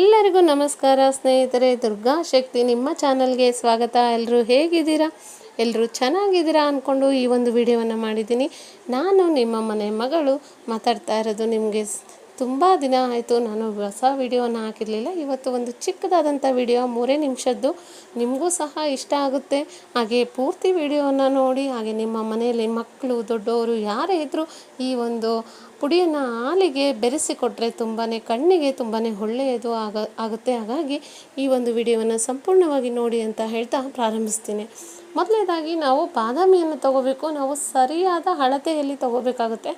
ಎಲ್ಲರಿಗೂ ನಮಸ್ಕಾರ, ಸ್ನೇಹಿತರೆ. ದುರ್ಗಾ ಶಕ್ತಿ, ನಿಮ್ಮ ಚಾನಲ್ಗೆ ಸ್ವಾಗತ. ಎಲ್ಲರೂ ಹೇಗಿದ್ದೀರಾ? ಎಲ್ಲರೂ ಚೆನ್ನಾಗಿದ್ದೀರಾ ಅಂದ್ಕೊಂಡು ಈ ಒಂದು ವಿಡಿಯೋವನ್ನು ಮಾಡಿದ್ದೀನಿ. ನಾನು ನಿಮ್ಮ ಮನೆ ಮಗಳು ಮಾತಾಡ್ತಾ ಇರೋದು ನಿಮಗೆ ತುಂಬ ದಿನ ಆಯಿತು ನಾನು ಹೊಸ ವಿಡಿಯೋನ ಹಾಕಿರಲಿಲ್ಲ. ಇವತ್ತು ಒಂದು ಚಿಕ್ಕದಾದಂಥ ವಿಡಿಯೋ, ಮೂರೇ ನಿಮಿಷದ್ದು. ನಿಮಗೂ ಸಹ ಇಷ್ಟ ಆಗುತ್ತೆ. ಹಾಗೆ ಪೂರ್ತಿ ವಿಡಿಯೋನ ನೋಡಿ, ಹಾಗೆ ನಿಮ್ಮ ಮನೆಯಲ್ಲಿ ಮಕ್ಕಳು, ದೊಡ್ಡವರು ಯಾರೇ ಇದ್ದರೂ ಈ ಒಂದು ಪುಡಿಯನ್ನು ಹಾಲಿಗೆ ಬೆರೆಸಿ ಕೊಟ್ಟರೆ ತುಂಬಾ ಕಣ್ಣಿಗೆ ತುಂಬಾ ಒಳ್ಳೆಯದು ಆಗ, ಆಗುತ್ತೆ. ಹಾಗಾಗಿ ಈ ಒಂದು ವಿಡಿಯೋವನ್ನು ಸಂಪೂರ್ಣವಾಗಿ ನೋಡಿ ಅಂತ ಹೇಳ್ತಾ ಪ್ರಾರಂಭಿಸ್ತೀನಿ. ಮೊದಲನೇದಾಗಿ ನಾವು ಬಾದಾಮಿಯನ್ನು ತಗೋಬೇಕು. ನಾವು ಸರಿಯಾದ ಅಳತೆಯಲ್ಲಿ ತಗೋಬೇಕಾಗುತ್ತೆ.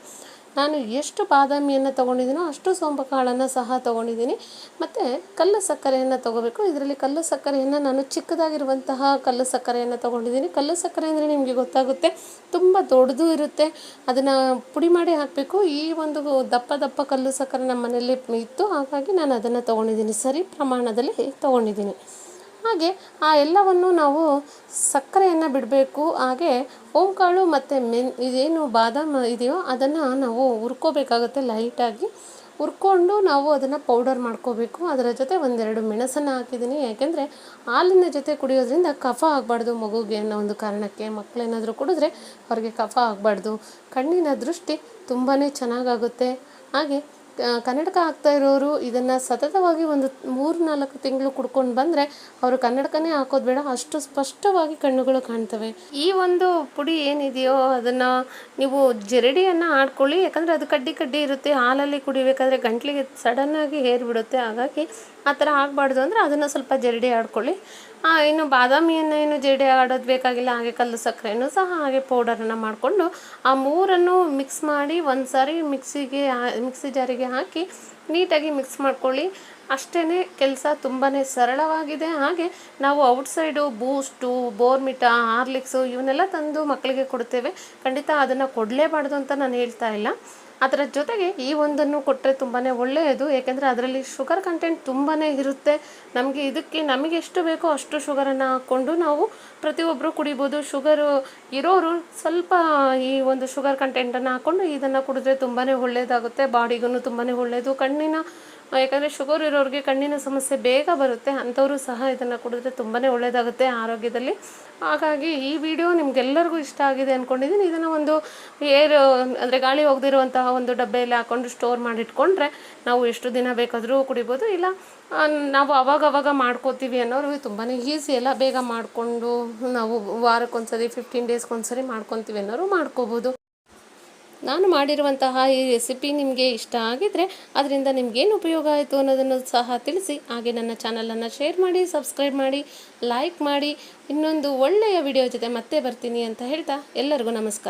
ನಾನು ಎಷ್ಟು ಬಾದಾಮಿಯನ್ನು ತೊಗೊಂಡಿದ್ದೀನೋ ಅಷ್ಟು ಸೋಂಪು ಕಾಳನ್ನು ಸಹ ತೊಗೊಂಡಿದ್ದೀನಿ ಮತ್ತು ಕಲ್ಲು ಸಕ್ಕರೆಯನ್ನು ತೊಗೋಬೇಕು. ಇದರಲ್ಲಿ ಕಲ್ಲು ಸಕ್ಕರೆಯನ್ನು ನಾನು ಚಿಕ್ಕದಾಗಿರುವಂತಹ ಕಲ್ಲು ಸಕ್ಕರೆಯನ್ನು ತೊಗೊಂಡಿದ್ದೀನಿ ಕಲ್ಲು ಸಕ್ಕರೆ ಅಂದರೆ ನಿಮಗೆ ಗೊತ್ತಾಗುತ್ತೆ, ತುಂಬ ದೊಡ್ಡದು ಇರುತ್ತೆ. ಅದನ್ನು ಪುಡಿ ಮಾಡಿ ಹಾಕಬೇಕು. ಈ ಒಂದು ದಪ್ಪ ದಪ್ಪ ಕಲ್ಲು ಸಕ್ಕರೆ ನಮ್ಮ ಮನೆಯಲ್ಲಿ ಇತ್ತು. ಹಾಗಾಗಿ ನಾನು ಅದನ್ನು ತೊಗೊಂಡಿದ್ದೀನಿ ಸರಿ ಪ್ರಮಾಣದಲ್ಲಿ ತೊಗೊಂಡಿದ್ದೀನಿ ಹಾಗೆ ಆ ಎಲ್ಲವನ್ನು ನಾವು ಸಕ್ಕರೆಯನ್ನು ಬಿಡಬೇಕು. ಹಾಗೆ ಓಂಕಾಳು ಮತ್ತು ಮೆನ್ ಇದೇನು ಬಾದಾಮಿ ಇದೆಯೋ ಅದನ್ನು ನಾವು ಹುರ್ಕೋಬೇಕಾಗುತ್ತೆ ಲೈಟಾಗಿ ಹುರ್ಕೊಂಡು ನಾವು ಅದನ್ನು ಪೌಡರ್ ಮಾಡ್ಕೋಬೇಕು. ಅದರ ಜೊತೆ ಒಂದೆರಡು ಮೆಣಸನ್ನು ಹಾಕಿದ್ದೀನಿ. ಯಾಕೆಂದರೆ ಹಾಲಿನ ಜೊತೆ ಕುಡಿಯೋದ್ರಿಂದ ಕಫ ಆಗಬಾರ್ದು ಮಗುಗೆ ಅನ್ನೋ ಒಂದು ಕಾರಣಕ್ಕೆ. ಮಕ್ಕಳೇನಾದರೂ ಕುಡಿದ್ರೆ ಅವ್ರಿಗೆ ಕಫ ಆಗಬಾರ್ದು. ಕಣ್ಣಿನ ದೃಷ್ಟಿ ತುಂಬಾ ಚೆನ್ನಾಗಾಗುತ್ತೆ. ಹಾಗೆ ಕನ್ನಡಕ ಹಾಕ್ತಾ ಇರೋರು ಇದನ್ನು ಸತತವಾಗಿ ಒಂದು ಮೂರು ನಾಲ್ಕು ತಿಂಗಳು ಕುಡ್ಕೊಂಡು ಬಂದರೆ ಅವರು ಕನ್ನಡಕನೇ ಹಾಕೋದು ಬೇಡ, ಅಷ್ಟು ಸ್ಪಷ್ಟವಾಗಿ ಕಣ್ಣುಗಳು ಕಾಣ್ತವೆ. ಈ ಒಂದು ಪುಡಿ ಏನಿದೆಯೋ ಅದನ್ನು ನೀವು ಜರಡಿಯನ್ನು ಆಡ್ಕೊಳ್ಳಿ, ಯಾಕಂದರೆ ಅದು ಕಡ್ಡಿ ಕಡ್ಡಿ ಇರುತ್ತೆ, ಹಾಲಲ್ಲಿ ಕುಡಿಬೇಕಾದ್ರೆ ಗಂಟ್ಲಿಗೆ ಸಡನ್ನಾಗಿ ಏರ್ಬಿಡುತ್ತೆ ಹಾಗಾಗಿ ಆ ಥರ ಆಗಬಾರ್ದು ಅಂದರೆ ಅದನ್ನು ಸ್ವಲ್ಪ ಜರಡಿ ಆಡ್ಕೊಳ್ಳಿ. ಇನ್ನು ಬಾದಾಮಿಯನ್ನು ಏನು ಜರಡಿ ಆಡೋದು ಬೇಕಾಗಿಲ್ಲ, ಹಾಗೆ ಕಲ್ಲು ಸಕ್ಕರೆಯನ್ನು ಸಹ ಹಾಗೆ ಪೌಡರನ್ನು ಮಾಡಿಕೊಂಡು ಆ ಮೂರನ್ನು ಮಿಕ್ಸ್ ಮಾಡಿ ಒಂದು ಸಾರಿ ಮಿಕ್ಸಿಗೆ ಮಿಕ್ಸಿ ಜಾರಿಗೆ ಹಾಕಿ ನೀಟಾಗಿ ಮಿಕ್ಸ್ ಮಾಡ್ಕೊಳ್ಳಿ. ಅಷ್ಟೇ ಕೆಲಸ ತುಂಬಾ ಸರಳವಾಗಿದೆ. ಹಾಗೆ ನಾವು ಔಟ್ಸೈಡು ಬೂಸ್ಟು ಬೋರ್ಮಿಟಾ ಹಾರ್ಲಿಕ್ಸು ಇವನ್ನೆಲ್ಲ ತಂದು ಮಕ್ಕಳಿಗೆ ಕೊಡ್ತೇವೆ. ಖಂಡಿತ ಅದನ್ನು ಕೊಡಲೇಬಾರ್ದು ಅಂತ ನಾನು ಹೇಳ್ತಾ ಇಲ್ಲ. ಅದರ ಜೊತೆಗೆ ಈ ಒಂದನ್ನು ಕೊಟ್ಟರೆ ತುಂಬಾ ಒಳ್ಳೆಯದು ಏಕೆಂದರೆ ಅದರಲ್ಲಿ ಶುಗರ್ ಕಂಟೆಂಟ್ ತುಂಬಾ ಇರುತ್ತೆ. ನಮಗೆ ಇದಕ್ಕೆ ನಮಗೆ ಎಷ್ಟು ಬೇಕೋ ಅಷ್ಟು ಶುಗರನ್ನು ಹಾಕ್ಕೊಂಡು ನಾವು ಪ್ರತಿಯೊಬ್ಬರು ಕುಡಿಬೋದು. ಶುಗರು ಇರೋರು ಸ್ವಲ್ಪ ಈ ಒಂದು ಶುಗರ್ ಕಂಟೆಂಟನ್ನು ಹಾಕ್ಕೊಂಡು ಇದನ್ನು ಕುಡಿದ್ರೆ ತುಂಬಾ ಒಳ್ಳೆಯದಾಗುತ್ತೆ. ಬಾಡಿಗೂ ತುಂಬಾ ಒಳ್ಳೆಯದು. ಕಣ್ಣಿನ ಯಾಕಂದರೆ ಶುಗರ್ ಇರೋರಿಗೆ ಕಣ್ಣಿನ ಸಮಸ್ಯೆ ಬೇಗ ಬರುತ್ತೆ, ಅಂಥವರು ಸಹ ಇದನ್ನು ಕುಡಿದ್ರೆ ತುಂಬಾ ಒಳ್ಳೆಯದಾಗುತ್ತೆ ಆರೋಗ್ಯದಲ್ಲಿ. ಹಾಗಾಗಿ ಈ ವಿಡಿಯೋ ನಿಮಗೆಲ್ಲರಿಗೂ ಇಷ್ಟ ಆಗಿದೆ ಅಂದ್ಕೊಂಡಿದ್ದೀನಿ ಇದನ್ನು ಒಂದು ಏರ್, ಅಂದರೆ ಗಾಳಿ ಹೋಗದಿರುವಂತಹ ಒಂದು ಡಬ್ಬೆಯಲ್ಲಿ ಹಾಕ್ಕೊಂಡು ಸ್ಟೋರ್ ಮಾಡಿಟ್ಕೊಂಡ್ರೆ ನಾವು ಎಷ್ಟು ದಿನ ಬೇಕಾದರೂ ಕುಡಿಬೋದು. ಇಲ್ಲ ನಾವು ಅವಾಗವಾಗ ಮಾಡ್ಕೋತೀವಿ ಅನ್ನೋರು ತುಂಬಾ ಈಸಿ ಎಲ್ಲ ಬೇಗ ಮಾಡಿಕೊಂಡು ನಾವು ವಾರಕ್ಕೊಂದ್ಸರಿ ಫಿಫ್ಟೀನ್ ಡೇಸ್ಗೊಂದ್ಸರಿ ಮಾಡ್ಕೊತೀವಿ ಅನ್ನೋರು ಮಾಡ್ಕೋಬೋದು. ನಾನು ಮಾಡಿರುವಂತಹ ಈ ರೆಸಿಪಿ ನಿಮಗೆ ಇಷ್ಟ ಆಗಿದ್ರೆ ಅದರಿಂದ ನಿಮಗೇನು ಉಪಯೋಗ ಆಯಿತು ಅನ್ನೋದನ್ನು ಸಹ ತಿಳಿಸಿ. ಹಾಗೆ ನನ್ನ ಚಾನಲನ್ನು ಶೇರ್ ಮಾಡಿ ಸಬ್ಸ್ಕ್ರೈಬ್ ಮಾಡಿ ಲೈಕ್ ಮಾಡಿ. ಇನ್ನೊಂದು ಒಳ್ಳೆಯ ವಿಡಿಯೋ ಜೊತೆ ಮತ್ತೆ ಬರ್ತೀನಿ ಅಂತ ಹೇಳ್ತಾ ಎಲ್ಲರಿಗೂ ನಮಸ್ಕಾರ.